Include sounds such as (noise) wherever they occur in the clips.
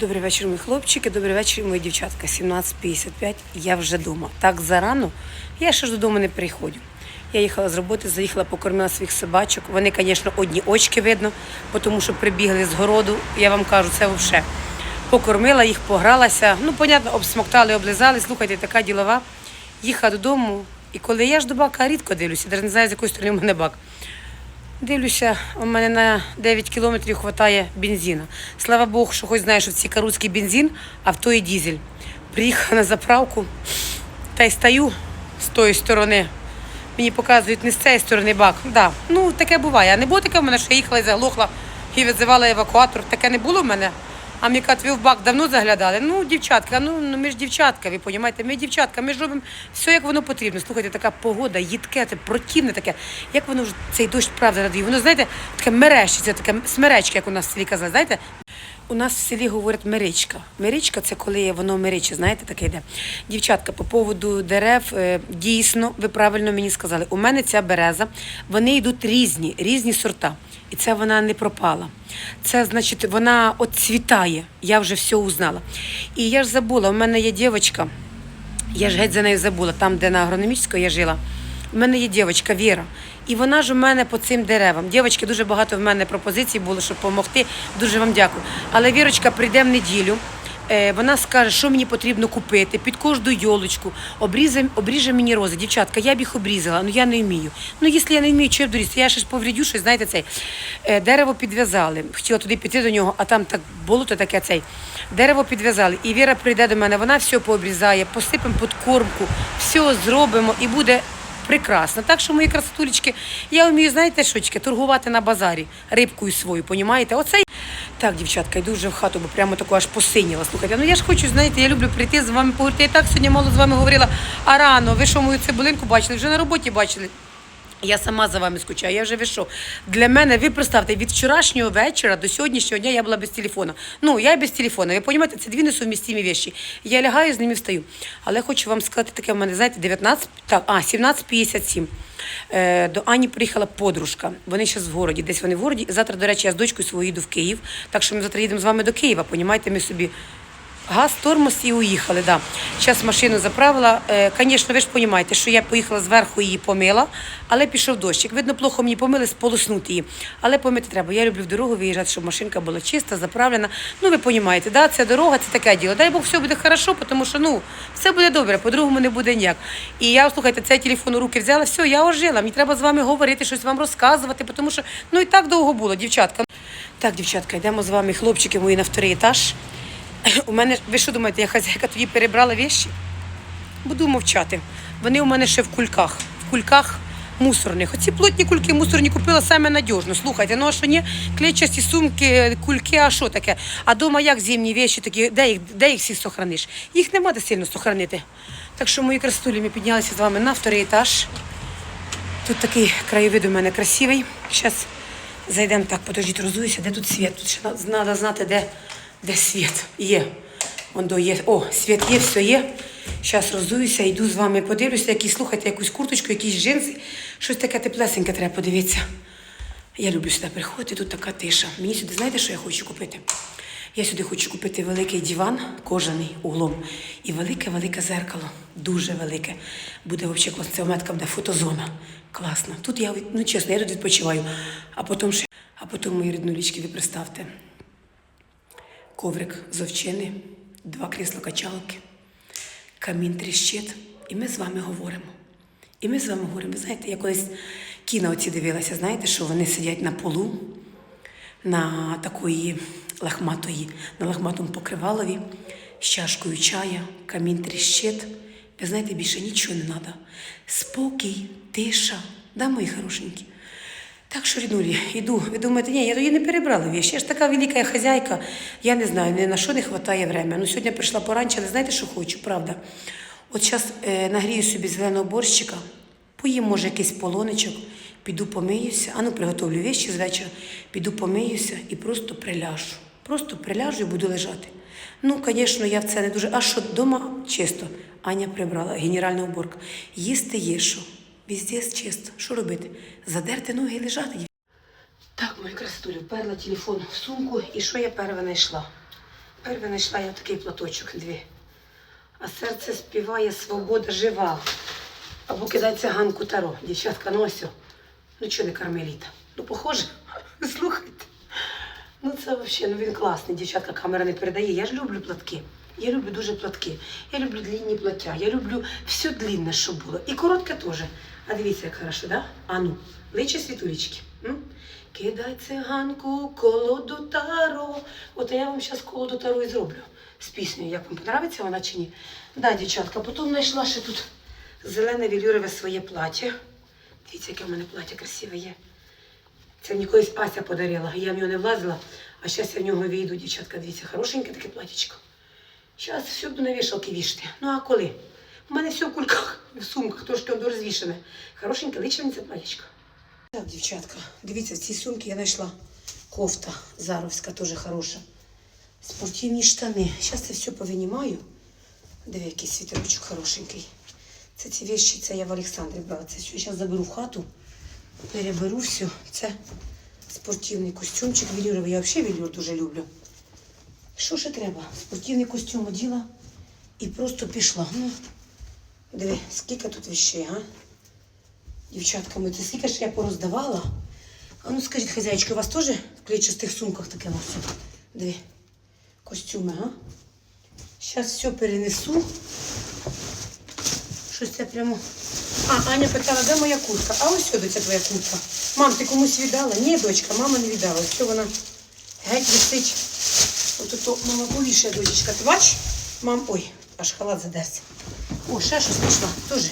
Добрий вечір, мої хлопчики, добрий вечір, мої дівчатка. 17.55, я вже вдома. Так зарано, я ще ж додому не приходжу. Я їхала з роботи, заїхала, покормила своїх собачок. Вони, звісно, одні очки видно, тому що прибігли з городу. Я вам кажу, це взагалі. Покормила їх, погралася. Ну, понятно, обсмоктали, облизали. Слухайте, така ділова. Їхала додому. І коли я ж до бака рідко дивлюся, навіть не знаю, з якої сторони в мене бак. Дивлюся, у мене на 9 кілометрів вистачає бензину. Слава Богу, що хоч знаєш, що це каруцький бензин, а в той дізель. Приїхала на заправку та й стою з тої сторони. Мені показують не з цієї сторони бак. Да. Ну, таке буває. А не було таке в мене, що я їхала і заглохла і визивала евакуатор. Таке не було в мене. А мені кажуть, ви в бак давно заглядали. Ну, дівчатка, ну, ну ми ж дівчатка, ви розумієте, ми дівчатка, ми ж робимо все, як воно потрібно. Слухайте, така погода, їдке, це противне таке. Як воно вже цей дощ правда радує? Воно, знаєте, таке мерещиться, таке смеречка, як у нас свій казали. Знаєте, у нас в селі говорять меричка. Меричка це коли воно мериче, знаєте, таке йде. Дівчатка, по поводу дерев, е, дійсно, ви правильно мені сказали, у мене ця береза, вони йдуть різні, різні сорта. І це вона не пропала. Це значить, вона отцвітає. Я вже все узнала. І я ж забула, у мене є дівчинка, я ж геть за нею забула, там, де на агрономічську я жила. У мене є дівчинка Віра. І вона ж у мене по цим деревам. Дівчатки, дуже багато в мене пропозицій було, щоб допомогти. Дуже вам дякую. Але Вірочка прийде в неділю. е, Вона скаже, що мені потрібно купити під кожну йолочку, обріже, обріже мені рози. Дівчатка, я б їх обрізала, але я не вмію. Ну, якщо я не вмію, що я буду? Я ще ж поврідю щось, знаєте, цей. Е, Дерево підв'язали. Хотіла туди піти до нього, а там так болото таке цей. Дерево підв'язали. І Віра прийде до мене, вона все пообрізає, посипемо під кормку, все зробимо і буде прекрасно. Так що, мої красотулечки, я вмію, знаєте, шочки, торгувати на базарі рибкою свою, понімаєте? Оце так, дівчатка, йду вже в хату, бо прямо таку аж посиніла. Слухайте, ну я ж хочу, знаєте, я люблю прийти з вами поговорити. Я так сьогодні мало з вами говорила. А рано, ви що мою цибулинку бачили? Вже на роботі бачили. Я сама за вами скучаю. Я вже ви що? Для мене, ви представте, від вчорашнього вечора до сьогоднішнього дня я була без телефона. Ну, я без телефона. Ви розумієте, це дві несумістимі речі. Я лягаю, з ними встаю. Але хочу вам сказати таке, в мене, знаєте, 19, так, а, 17.57. Е, до Ані приїхала подружка. Вони зараз в городі, десь вони в городі. Завтра, до речі, я з дочкою своєю їду в Київ. Так що ми завтра їдемо з вами до Києва. Понімаєте, ми собі Газ, тормоз і уїхали. Да. Зараз машину заправила. Звісно, ви ж розумієте, що я поїхала зверху її помила, але пішов дощик. Видно, плохо мені помили, сполоснути її. Але помити треба. Я люблю в дорогу виїжджати, щоб машинка була чиста, заправлена. Ну, ви розумієте, да, це дорога, це таке діло. Дай Бог, все буде хорошо, тому що ну, все буде добре, по-другому не буде ніяк. І я, слухайте, цей телефон у руки взяла, все, я ожила. Мені треба з вами говорити, щось вам розказувати, тому що ну і так довго було, дівчатка. Так, дівчатка, йдемо з вами, хлопчики мої, на вторий етаж. (coughs) У мене, ви що думаєте, я хазяйка тоді перебрала вещі? Буду мовчати. Вони у мене ще в кульках. В кульках мусорних. Оці плотні кульки мусорні купила саме надіжно. Слухайте, ну а що ні? Клетчасті сумки, кульки, а що таке? А дома як зимні вещі такі, де їх, де їх всіх сохраниш? Їх нема де сильно сохранити. Так що, мої красулі, ми піднялися з вами на вторий етаж. Тут такий краєвид у мене красивий. Зараз зайдемо так, подождіть, розуюся, де тут світ. Тут ще треба знати, де, де світ є. Вон до є. О, світ є, все є. Зараз розуюся, йду з вами, подивлюся, якісь, слухайте, якусь курточку, якісь джинси. Щось таке теплесеньке треба подивитися. Я люблю сюди приходити, тут така тиша. Мені сюди, знаєте, що я хочу купити? Я сюди хочу купити великий диван, кожаний углом, і велике-велике зеркало. Дуже велике. Буде взагалі класно. Це така буде фотозона. Класно. Тут я, ну чесно, я тут відпочиваю. А потім ще, а потім мої ріднулічки, ви представте. Коврик з овчини, два крісла качалки, камін тріщить. І ми з вами говоримо. І ми з вами говоримо. Ви знаєте, я колись кіно оці дивилася, знаєте, що вони сидять на полу, на такої лахматої, на лахматому покривалові, з чашкою чая, камін тріщить. Ви знаєте, більше нічого не треба. Спокій, тиша, да, мої хорошенькі. Так що, ріднулі, йду. Ви думаєте, ні, я її не перебрала вещи. Я ж така велика хазяйка. Я не знаю, ні на що не вистачає время. Ну, сьогодні прийшла поранче, але знаєте, що хочу, правда? От зараз е, нагрію собі зеленого борщика, поїм, може, якийсь полоничок, піду помиюся, а ну приготовлю вещі з вечора, піду помиюся і просто приляжу. Просто приляжу і буду лежати. Ну, звісно, я в це не дуже. А що вдома чисто? Аня прибрала, генеральна уборка. Їсти є що. Везде чисто. Що робити? Задерти ноги і лежати. Так, мої красотулі, вперла телефон в сумку, і що я перше знайшла? Перше знайшла я такий платочок дві. А серце співає свобода жива. Або кидай циганку таро. Дівчатка, ну ось. Ну чого не кармеліта? Ну, похоже. (laughs) Слухайте. Ну це взагалі, ну він класний, дівчатка, камера не передає. Я ж люблю платки. Я люблю дуже платки. Я люблю длінні плаття. Я люблю все длінне, щоб було. І коротке теж. А дивіться, як хорошо, да? А ну, личі світулечки. М? Кидай циганку, колоду таро. От я вам зараз колоду таро і зроблю з піснею. Як вам подобається вона чи ні? Да, дівчатка, потім знайшла ще тут зелене вілюрове своє плаття. Дивіться, яке в мене плаття красиве є. Це мені колись Ася подарила. Я в нього не влазила, а зараз я в нього війду, дівчатка. Дивіться, хорошеньке таке платічко. Зараз все буду на вішалки вішати. Ну а коли? У мене все в кульках, в сумках, трошки воно розвішане. Хорошеньке, личе мені. Так, дівчатка, дивіться, в цій сумці я знайшла кофта Заровська, теж хороша. Спортивні штани. Зараз це все повинімаю. Диви, який світерочок хорошенький. Це ці вещі, це я в Олександрі брала. Це все зараз заберу хату, переберу все. Це спортивний костюмчик велюровий. Я взагалі велюр дуже люблю. Що ще треба? Спортивний костюм оділа і просто пішла. Ну, диви, скільки тут вещей, а? Дівчатка, ми це скільки ж я пороздавала. А ну скажіть, хазяйчка, у вас теж в клетчастих сумках таке все? Диви, костюми, а? Зараз все перенесу. Щось це прямо. А, Аня питала, де моя куртка? А ось сюди ця твоя куртка. Мам, ти комусь віддала? Ні, дочка, мама не віддала. Все вона геть висить. От то мама повішає, дочечка. Ти бачиш? Мам, ой, аж халат задерся. О, ще щось знайшла. Дуже.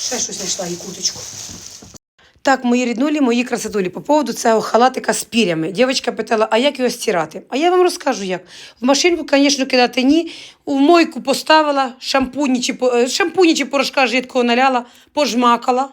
Ще щось знайшла і куточку. Так, мої ріднулі, мої красотулі, по поводу цього халатика з пірями. Дівчинка питала, а як його стирати? А я вам розкажу як. В машинку, звісно, кидати ні. У мойку поставила, шампуні чи, е, шампуні чи порошка жидкого наляла, пожмакала.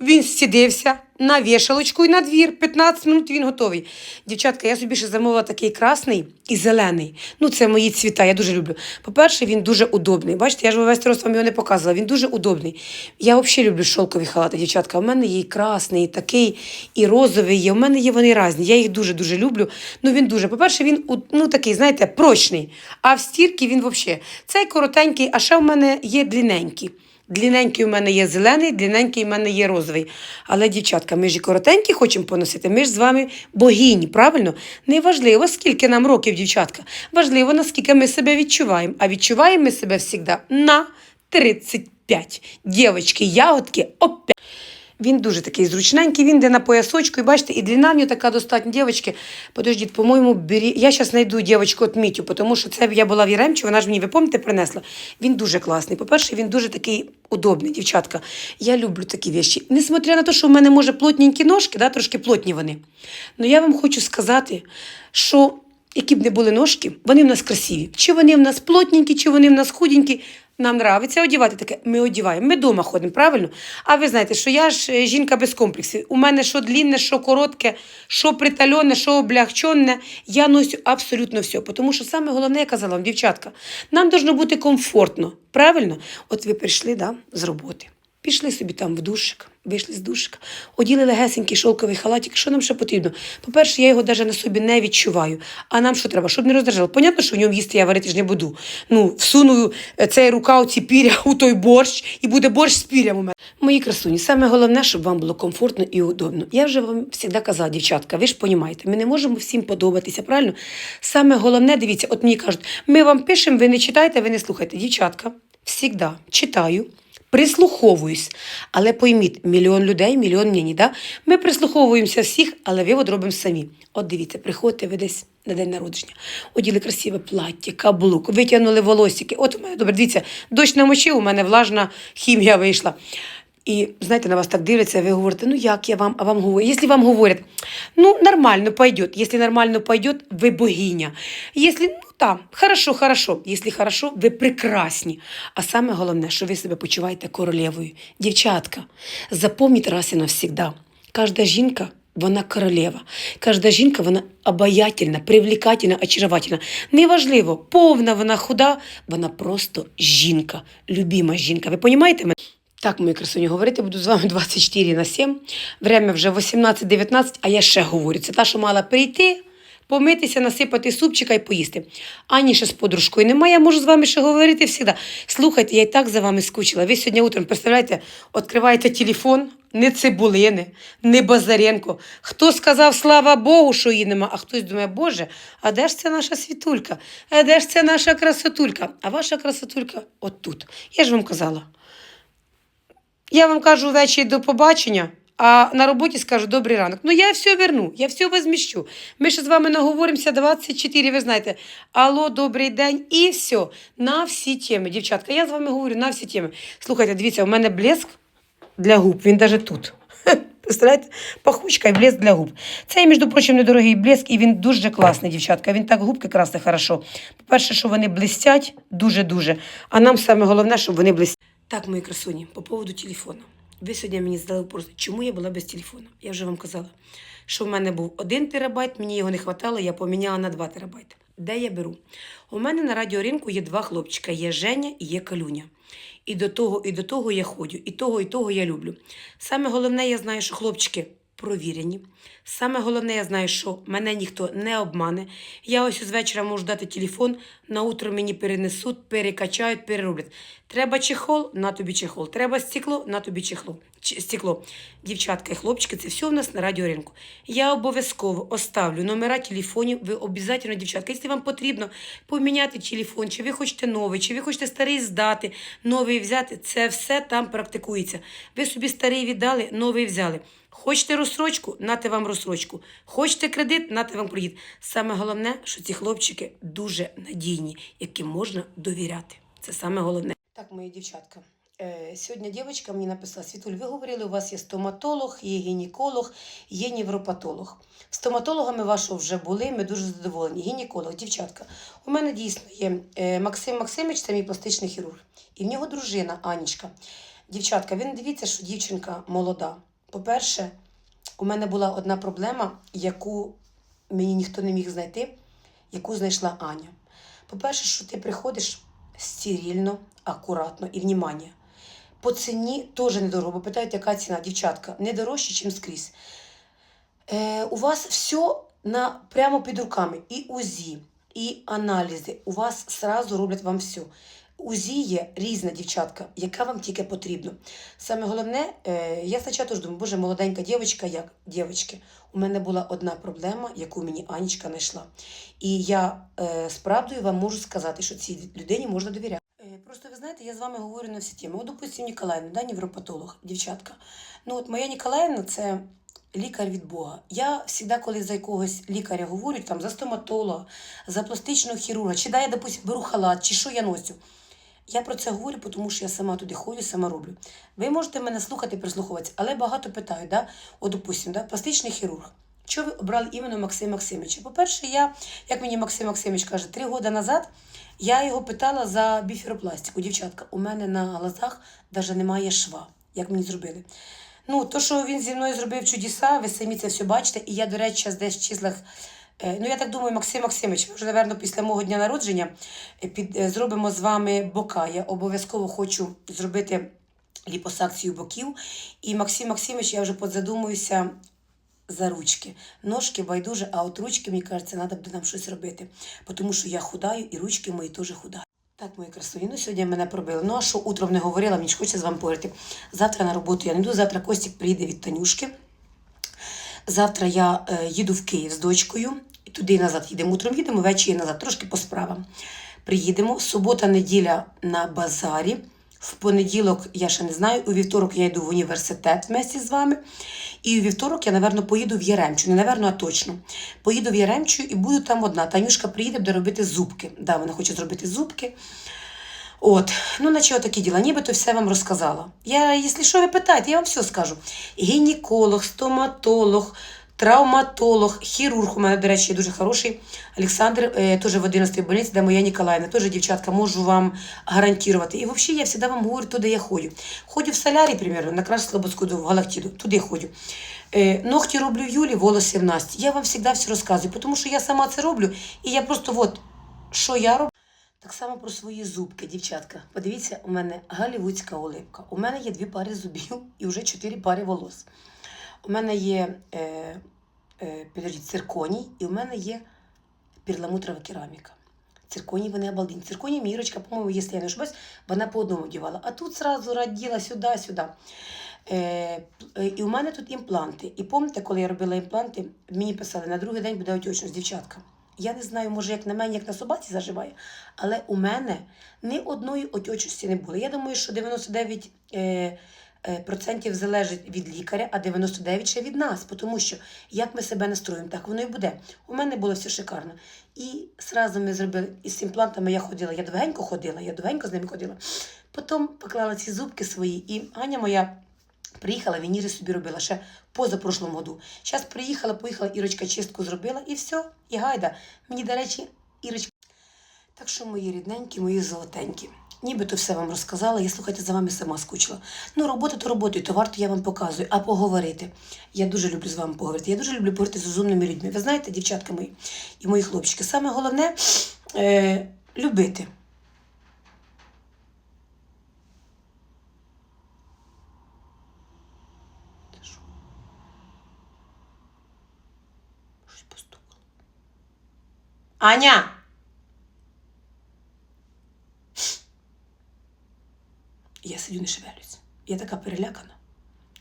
Він сідився на вішалочку і на двір. 15 минут він готовий. Дівчатка, я собі ще замовила такий красний і зелений. Ну, це мої цвіта, я дуже люблю. По-перше, він дуже удобний. Бачите, я ж весь рост вам його не показувала. Він дуже удобний. Я взагалі люблю шовкові халати, дівчатка. У мене є і красний, і такий, і розовий є. У мене є вони різні. Я їх дуже-дуже люблю. Ну, він дуже. По-перше, він ну, такий, знаєте, прочний. А в стірці він взагалі. Цей коротенький, а ще в мене є длинненький. Длинненький у мене є зелений, длинненький у мене є розовий. Але, дівчатка, ми ж і коротенькі хочемо поносити. Ми ж з вами богині, правильно? Не важливо, скільки нам років, дівчатка. Важливо, наскільки ми себе відчуваємо. А відчуваємо ми себе завжди на 35. Дівчатки, ягодки, опять. Він дуже такий зручненький, він йде на поясочку, і бачите, і длина в нього така достатня. Дівчатки, подождіть, по-моєму, бері... я зараз знайду дівчатку от Мітю, тому що це я була в Яремчі, вона ж мені, ви пам'ятаєте, принесла. Він дуже класний. По-перше, він дуже такий удобний, дівчатка. Я люблю такі вещі. Несмотря на те, що в мене, може, плотненькі ножки, да, трошки плотні вони. Ну я вам хочу сказати, що які б не були ножки, вони в нас красиві. Чи вони в нас плотненькі, чи вони в нас худенькі. Нам нравиться одівати таке, ми одіваємо. Ми вдома ходимо, правильно? А ви знаєте, що я ж е, жінка без комплексів. У мене що длінне, що коротке, що притальоне, що облягчене. Я носю абсолютно все. Тому що саме головне, я казала вам, дівчатка, нам должно бути комфортно. Правильно? От ви прийшли да, з роботи. Пішли собі там в душик, вийшли з душика, оділи легесенький шовковий халатик. Що нам ще потрібно? По-перше, я його навіть на собі не відчуваю. А нам що треба? Щоб не роздражало. Понятно, що в ньому їсти я варити ж не буду. Ну, всуную е, цей рукав, ці піря (laughs) у той борщ, і буде борщ з пірям у мене. Мої красуні, саме головне, щоб вам було комфортно і удобно. Я вже вам завжди казала, дівчатка, ви ж розумієте, ми не можемо всім подобатися, правильно? Саме головне, дивіться, от мені кажуть, ми вам пишемо, ви не читаєте, ви не слухаєте. Дівчатка, завжди читаю прислуховуюсь. Але пойміть, мільйон людей, мільйон мнені, да? Ми прислуховуємося всіх, але вивод робимо самі. От дивіться, приходьте ви десь на день народження, оділи красиве плаття, каблук, витягнули волосики. От у мене, добре, дивіться, дощ намочив, у мене влажна хімія вийшла. І знаєте, на вас так дивляться, ви говорите, ну як я вам, а вам говорю. Якщо вам говорять, ну нормально пойдет, якщо нормально пойдет, ви богиня. Якщо, ну там, хорошо, хорошо. Якщо хорошо, ви прекрасні. А саме головне, що ви себе почуваєте королевою. Дівчатка, запомніть раз і навсегда. Кожна жінка вона королева. Кожна жінка вона обаятельна, привлекательна, очаровательна. Неважливо, повна вона худа, вона просто жінка, любима жінка. Ви розумієте мене? Так, мої красуні, говорити буду з вами (laughs) 24 на 7. Время вже 18-19, а я ще говорю. Це та, що мала прийти, помитися, насипати супчика і поїсти. Ані ще з подружкою немає, я можу з вами ще говорити завжди. Слухайте, я і так за вами скучила. Ви сьогодні утром, представляєте, відкриваєте телефон, не Цибулини, не Базаренко. Хто сказав, слава Богу, що її нема, а хтось думає, Боже, а де ж це наша світулька? А де ж це наша красотулька? А ваша красотулька отут. Я ж вам казала. Я вам кажу ввечері до побачення, а на роботі скажу добрий ранок. Ну я все верну, я все возміщу. Ми ще з вами наговоримося 24, ви знаєте. Алло, добрий день, і все. На всі теми, дівчатка. Я з вами говорю на всі теми. Слухайте, дивіться, у мене блеск для губ, він навіть тут. (laughs) Представляєте? Пахучка і блеск для губ. Цей, між прочим, недорогий блеск, і він дуже класний, дівчатка. Він так губки красне хорошо. По-перше, що вони блистять дуже-дуже. А нам саме головне, щоб вони блистять. Так, мої красуні, по поводу телефону. Ви сьогодні мені задали вопрос, чому я була без телефону? Я вже вам казала, що в мене був 1 терабайт, мені його не вистачало, я поміняла на 2 терабайти. Де я беру? У мене на радіоринку є два хлопчика: є Женя і є Калюня. І до того, і до того я ходжу, і того, і того я люблю. Саме головне, я знаю, що хлопчики провірені. Саме головне, я знаю, що мене ніхто не обмане. Я ось з вечора можу дати телефон, на утро мені перенесуть, перекачають, перероблять. Треба чехол, на тобі чехол. Треба стекло, на тобі чехло. Стекло. Дівчатка і хлопчики, це все у нас на радіоринку. Я обов'язково оставлю номера телефонів. Ви обов'язково, дівчатка, якщо вам потрібно поміняти телефон, чи ви хочете новий, чи ви хочете старий здати, новий взяти, це все там практикується. Ви собі старий віддали, новий взяли. Хочете розсрочку, нате вам розсрочку. Хочете кредит, нате вам кредит. Саме головне, що ці хлопчики дуже надійні, яким можна довіряти. Це саме головне. Так, мої дівчатка. Е, сьогодні дівчинка мені написала: Світуль, ви говорили, у вас є стоматолог, є гінеколог, є невропатолог. Стоматологами вашого вже були, ми дуже задоволені. Гінеколог, дівчатка. У мене дійсно є е, Максим Максимович, це мій пластичний хірург, і в нього дружина Анічка. Дівчатка, ви дивіться, що дівчинка молода. По-перше, у мене була одна проблема, яку мені ніхто не міг знайти, яку знайшла Аня. По-перше, що ти приходиш стерильно, акуратно і внимання. По ціні теж недорого, бо питають, яка ціна, дівчатка, не дорожче, ніж скрізь. Е, у вас все на, прямо під руками. І УЗІ, і аналізи. У вас сразу роблять вам все. УЗІ є різна дівчатка, яка вам тільки потрібно. Саме головне, е, я спочатку думаю, боже, молоденька дівчинка, як дівчатки. У мене була одна проблема, яку мені Анічка знайшла. І я е, з вам можу сказати, що цій людині можна довіряти. Просто ви знаєте, я з вами говорю на всі теми. От, допустим, Ніколаївна, да, невропатолог, дівчатка. Ну, от моя Ніколаївна це лікар від Бога. Я завжди, коли за якогось лікаря говорю, там за стоматолога, за пластичного хірурга, чи да, я, допустим, беру халат, чи що я носю. Я про це говорю, тому що я сама туди ходжу, сама роблю. Ви можете мене слухати, прислухуватися, але багато питають, да? От, допустим, да? пластичний хірург. Чого ви обрали іменно Максима Максимовича? По-перше, я, як мені Максим Максимович каже, три роки назад я його питала за біфіропластику. Дівчатка, у мене на глазах навіть немає шва, як мені зробили. Ну, то, що він зі мною зробив чудеса, ви самі це все бачите. І я, до речі, десь в числах. е, Ну, я так думаю, Максим Максимович, ми вже, напевно, після мого дня народження е, під, е, зробимо з вами бока. Я обов'язково хочу зробити ліпосакцію боків. І Максим Максимович, я вже подзадумуюся за ручки. Ножки байдуже, а от ручки, мені кажеться, треба буде нам щось робити. Тому що я худаю, і ручки мої теж худають. Так, мої красуні, ну сьогодні мене пробили. Ну а що утром не говорила, мені ж хочеться з вами поговорити. Завтра на роботу я не йду, завтра Костік приїде від Танюшки. Завтра я е, їду в Київ з дочкою. І туди і назад їдемо. Утром їдемо, ввечері назад, трошки по справам. Приїдемо. Субота, неділя на базарі. В понеділок я ще не знаю. У вівторок я йду в університет вместе з вами. І у вівторок я, напевно, поїду в Яремчу. Не напевно, а точно. Поїду в Яремчу і буду там одна. Танюшка приїде, буде робити зубки. Да, вона хоче зробити зубки. От, ну, наче отакі діла, нібито все вам розказала. Я, якщо що ви питаєте, я вам все скажу. Гінеколог, стоматолог, травматолог, хірург у мене, до речі, дуже хороший. Олександр, е, теж в 11-й больниці, де моя Ніколаївна, теж дівчатка, можу вам гарантувати. І взагалі я завжди вам говорю, туди я ходжу. Ходжу в солярій, примерно, на Крас Слободську, в Галактиду, туди ходжу. Е, ногті роблю в Юлі, волоси в Насті. Я вам завжди все розказую, тому що я сама це роблю, і я просто, от, що я роблю. Так само про свої зубки, дівчатка. Подивіться, у мене голівудська улипка. У мене є дві пари зубів і вже чотири пари волос. У мене є е, е, підождіть, цирконій, і у мене є перламутрова кераміка. Цирконі вони обалдені. Цирконі Мірочка, по-моєму, якщо я не ошибаюсь, вона по одному вдівала. А тут сразу раділа сюди, сюди. Е, і у мене тут імпланти. І пам'ятаєте, коли я робила імпланти, мені писали, на другий день буде отечність, дівчатка. Я не знаю, може, як на мене, як на собаці заживає, але у мене ні одної отечності не було. Я думаю, що 99 е, е, процентів залежить від лікаря, а 99 ще від нас. Тому що як ми себе настроїмо, так воно і буде. У мене було все шикарно. І зразу ми зробили із імплантами я ходила, я довгенько ходила, я довгенько з ними ходила. Потім поклала ці зубки свої, і Аня моя. Приїхала, вініри собі робила ще позапрошлому году. Зараз приїхала, поїхала, Ірочка чистку зробила і все, і гайда. Мені, до речі, Ірочка. Так що, мої рідненькі, мої золотенькі. Нібито все вам розказала, я слухайте, за вами сама скучила. Ну, робота то роботою, то варто я вам показую, а поговорити. Я дуже люблю з вами поговорити. Я дуже люблю поговорити з розумними людьми. Ви знаєте, дівчатка мої і мої хлопчики, саме головне е, любити. Аня! Я сидю, не шевелюсь. Я така перелякана.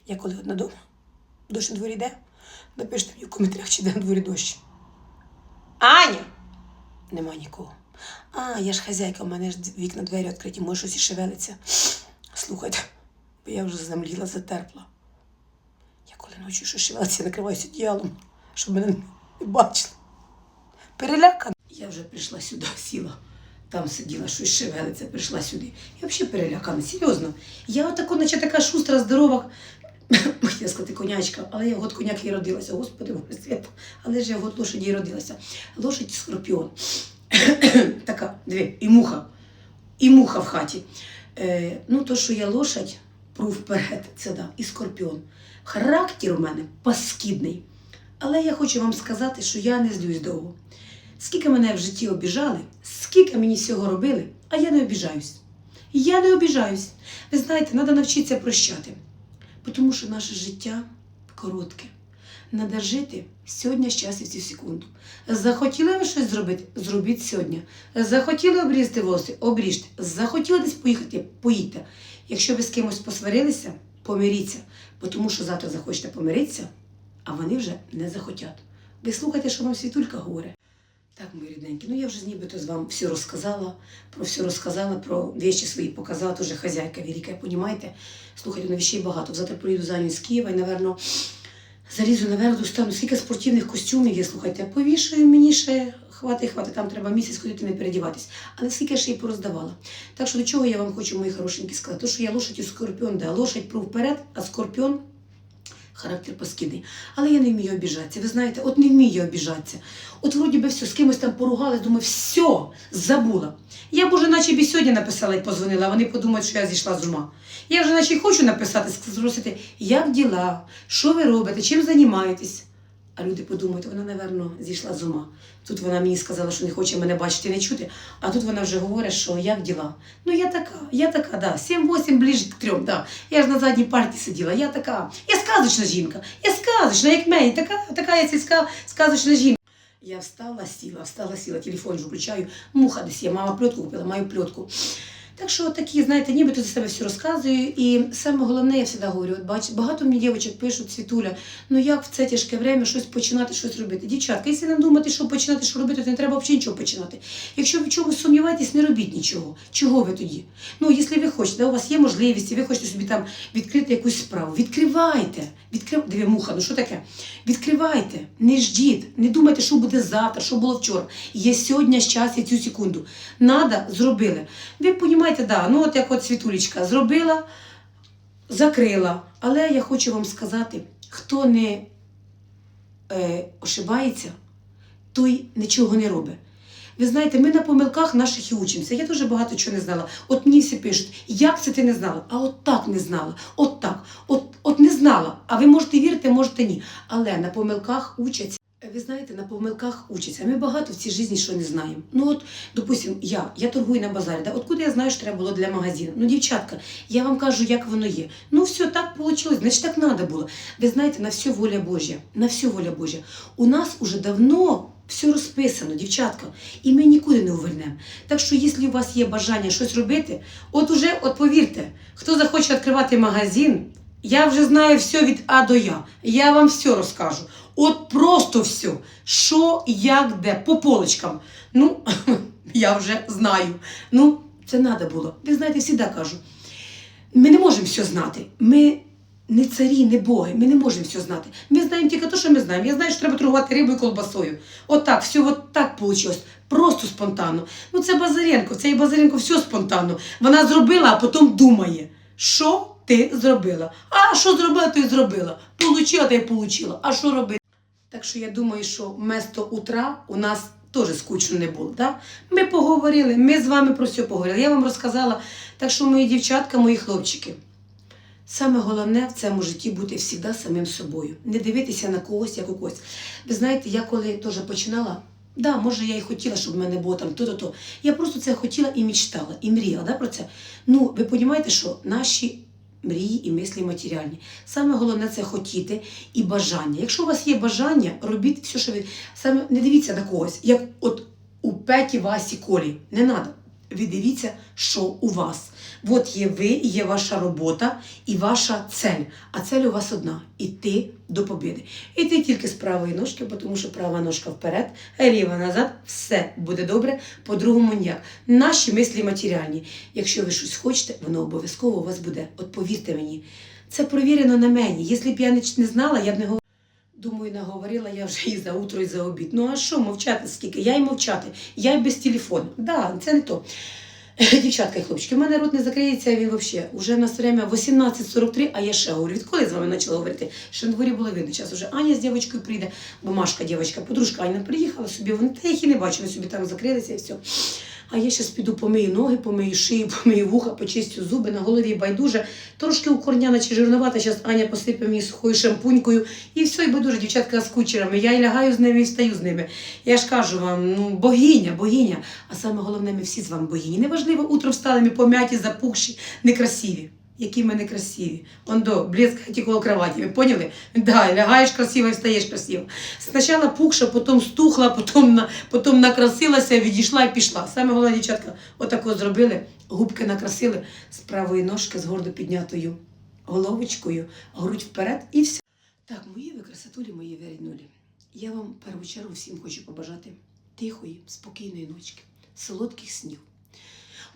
Я коли одна дома, дощ на дворі йде, напишіть мені в коментарях, чи йде на дворі дощ. Аня! Нема нікого. А, я ж хазяйка, у мене ж вікна двері відкриті, може щось і шевелиться. Слухайте, бо я вже замліла, затерпла. Я коли ночі щось шевелиться, я накриваюся одіялом, щоб мене не бачили. Перелякана. Я вже прийшла сюди, сіла. Там сиділа, щось шевелиться, прийшла сюди. Я взагалі перелякана, серйозно. Я отако, наче така шустра, здорова, (coughs) хотіла сказати конячка, але я год коняк і родилася. Господи, Боже свят. Але ж я год лошаді і родилася. Лошадь скорпіон. (coughs) така, дві, і муха. І муха в хаті. Е, ну, то, що я лошадь, пру вперед, це да, і скорпіон. Характер у мене паскідний. Але я хочу вам сказати, що я не злюсь довго. Скільки мене в житті обіжали, скільки мені всього робили, а я не обіжаюсь. Я не обіжаюсь. Ви знаєте, треба навчитися прощати. Тому що наше життя коротке. Надо жити сьогодні, щас і цю секунду. Захотіли ви щось зробити? Зробіть сьогодні. Захотіли обрізати волоси? Обріжте. Захотіли десь поїхати? Поїдьте. Якщо ви з кимось посварилися, помиріться. Тому що завтра захочете помиритися, а вони вже не захотять. Ви слухайте, що вам світулька говорить. Так, мої рідненькі, ну я вже нібито з вам все розказала, про все розказала, про вещі свої показала, теж хазяйка велика, понімаєте? Слухайте, ну вещей багато. Завтра приїду за з Києва і, напевно, залізу наверх, достану. Скільки спортивних костюмів є, слухайте, повішаю мені ще хватить, хватить, там треба місяць ходити не передіватись. Але скільки ще й пороздавала. Так що до чого я вам хочу, мої хорошенькі, сказати? То, що я лошадь і скорпіон, да, лошадь пру вперед, а скорпіон характер паскідний. Але я не вмію обіжатися. Ви знаєте, от не вмію обіжатися. От вроді би все, з кимось там поругалась, думаю, все, забула. Я б уже наче б сьогодні написала і позвонила, а вони подумають, що я зійшла з ума. Я вже наче й хочу написати, спросити, як діла, що ви робите, чим займаєтесь. А люди подумають, вона, напевно, зійшла з ума. Тут вона мені сказала, що не хоче мене бачити не чути, а тут вона вже говорить, що як діла. Ну я така, я така, да, 7-8 ближче к трьом, да. Я ж на задній парті сиділа, я така, я сказочна жінка, я сказочна, як мені, така, така я сільська сказочна жінка. Я встала, сіла, встала, сіла, телефон ж включаю, муха десь є, мама пльотку купила, маю пльотку. Так що такі, знаєте, нібито за себе все розказую. І саме головне, я завжди говорю, от бач, багато мені дівчат пишуть, Світуля, ну як в це тяжке время щось починати, щось робити. Дівчатка, якщо не думати, що починати, що робити, то не треба взагалі нічого починати. Якщо ви в чомусь сумніваєтесь, не робіть нічого. Чого ви тоді? Ну, якщо ви хочете, у вас є можливість, і ви хочете собі там відкрити якусь справу, відкривайте. Відкрив... Диви, муха, ну що таке? Відкривайте, не ждіть, не думайте, що буде завтра, що було вчора. Є сьогодні час і цю секунду. Надо, зробили. Ви розумієте, да, ну от як от світулечка зробила, закрила. Але я хочу вам сказати, хто не е, ошибається, той нічого не робить. Ви знаєте, ми на помилках наших і учимося. Я дуже багато чого не знала. От мені всі пишуть, як це ти не знала? А от так не знала. От так. От, от не знала. А ви можете вірити, можете ні. Але на помилках учаться. Ви знаєте, на помилках учаться. Ми багато в цій житті що не знаємо. Ну от, допустим, я, я торгую на базарі. Да? Откуда я знаю, що треба було для магазину? Ну, дівчатка, я вам кажу, як воно є. Ну, все, так вийшло, значить так треба було. Ви знаєте, на все воля Божя. На все воля Божя. У нас уже давно Все розписано, дівчатка, і ми нікуди не увернемо. Так що, якщо у вас є бажання щось робити, от уже, от повірте, хто захоче відкривати магазин, я вже знаю все від А до Я. Я вам все розкажу. От просто все. Що, як, де, по полочкам. Ну, (laughs) я вже знаю. Ну, це треба було. Ви знаєте, завжди кажу. Ми не можемо все знати. Ми не царі, не боги. Ми не можемо все знати. Ми знаємо тільки те, що ми знаємо. Я знаю, що треба торгувати рибою і колбасою. От так, все от так вийшло. Просто спонтанно. Ну це Базаренко, це і Базаренко все спонтанно. Вона зробила, а потім думає, що ти зробила. А що зробила, то й зробила. Получила, та й получила. А що робити? Так що я думаю, що вместо утра у нас теж скучно не було. Да? Ми поговорили, ми з вами про все поговорили. Я вам розказала. Так що, мої дівчатка, мої хлопчики, саме головне в цьому житті бути завжди самим собою. Не дивитися на когось, як у когось. Ви знаєте, я коли теж починала. Да, може, я і хотіла, щоб в мене було там то-то. то Я просто це хотіла і мечтала, і мріяла да, про це. Ну, ви розумієте, що наші мрії і мислі матеріальні. Саме головне це хотіти і бажання. Якщо у вас є бажання, робіть все, що ви саме не дивіться на когось, як от у Петі Васі Колі. Не треба. Ви дивіться, що у вас. От є ви, є ваша робота і ваша цель. А цель у вас одна іти до побіди. Іти тільки з правої ножки, тому що права ножка вперед, ліва назад, все буде добре, по-другому ніяк. Наші мислі матеріальні. Якщо ви щось хочете, воно обов'язково у вас буде. От повірте мені, це провірено на мені. Якщо б я не, знала, я б не говорила. Думаю, наговорила я вже і за утро, і за обід. Ну а що мовчати скільки? Я й мовчати, я й без телефону. Да, це не то. Дівчатка і хлопчики, у мене рот не закриється, він взагалі. вже в нас время 18.43, а я ще говорю. Відколи я з вами почала говорити? Ще на дворі було видно. Зараз уже Аня з дівчинкою прийде, бо Машка, дівчинка, подружка Аня приїхала собі, вони та їх і не бачили, собі там закрилися і все. А я зараз піду помию ноги, помию шию, (laughs) помию вуха, почистю зуби, на голові байдуже. Трошки укорняна чи жирновата, зараз Аня посипе мені сухою шампунькою. І все, і байдуже, дівчатка з кучерами. Я і лягаю з ними і встаю з ними. Я ж кажу вам, ну, богиня, богиня. А саме головне, ми всі з вами богині. Неважливо, утро встали ми пом'яті, запухші, некрасиві. Які ми некрасиві. Он до блеск коло кроваті. Ви поняли? Да, лягаєш красиво і встаєш красиво. Спочатку пухша, потім стухла, потім, на, потім накрасилася, відійшла і пішла. Саме головне, дівчатка, отако зробили, губки накрасили з правої ножки з гордо піднятою головочкою, грудь вперед і все. Так, мої ви красотулі, мої ви ріднулі. Я вам в першу чергу всім хочу побажати тихої, спокійної ночки, солодких снів.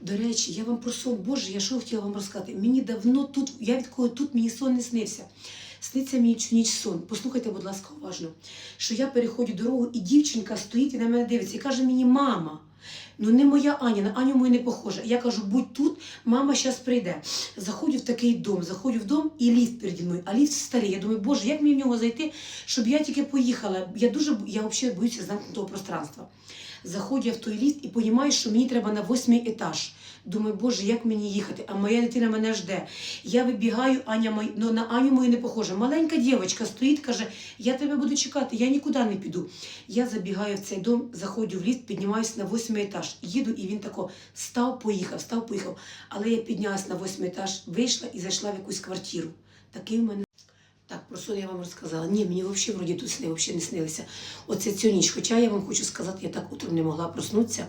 До речі, я вам про сон, Боже, я що хотіла вам розказати? Мені давно тут, я від кого тут мені сон не снився. Сниться мені цю ніч сон. Послухайте, будь ласка, уважно, що я переходжу дорогу, і дівчинка стоїть і на мене дивиться і каже мені, мама. Ну не моя Аня, на Аню мою не похожа. Я кажу, будь тут, мама зараз прийде. Заходжу в такий дом, заходжу в дом і ліфт переді мною, а ліфт старий. Я думаю, боже, як мені в нього зайти, щоб я тільки поїхала. Я дуже я взагалі боюся замкнутого пространства. Заходжу я в той ліфт і розумію, що мені треба на восьмий етаж. Думаю, боже, як мені їхати? А моя дитина мене жде. Я вибігаю, Аня мой, ну, на Аню мою не похожа. Маленька дівчинка стоїть, каже: Я тебе буду чекати, я нікуди не піду. Я забігаю в цей дом, заходжу в ліфт, піднімаюся на восьмий етаж. Їду, і він тако став, поїхав, став, поїхав. Але я піднялась на восьмий етаж, вийшла і зайшла в якусь квартиру. Такий в мене. Так, про сон я вам розказала. Ні, мені взагалі вроді тут сни взагалі не снилися. Оце цю ніч. Хоча я вам хочу сказати, я так утром не могла проснутися.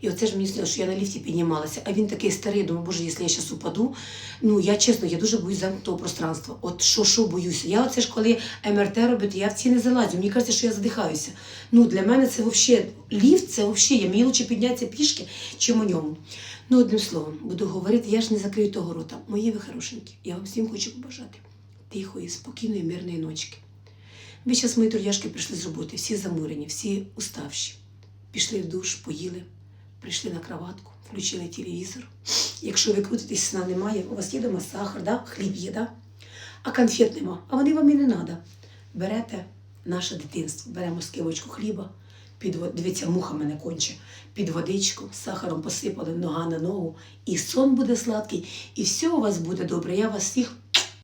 І оце ж мені снилося, що я на ліфті піднімалася. А він такий старий, думаю, боже, якщо я зараз упаду. Ну я чесно, я дуже боюсь замкнутого пространства. От що, що боюся. Я оце ж коли МРТ робити, я в ці не залазю. Мені кажеться, що я задихаюся. Ну для мене це взагалі ліфт, це взагалі. Я мені лучше піднятися пішки, чим у ньому. Ну, одним словом, буду говорити, я ж не закрию того рота. Мої ви хорошенькі. Я вам всім хочу побажати тихої, спокійної, мирної ночки. Ви зараз мої трудяшки прийшли з роботи, всі замурені, всі уставші. Пішли в душ, поїли, прийшли на кроватку, включили телевізор. Якщо ви крутитесь, сна немає, у вас є дома сахар, да? хліб є, да? а конфет нема, а вони вам і не треба. Берете наше дитинство, беремо скивочку хліба, під, дивіться, муха мене конче, під водичку, сахаром посипали нога на ногу, і сон буде сладкий, і все у вас буде добре. Я вас всіх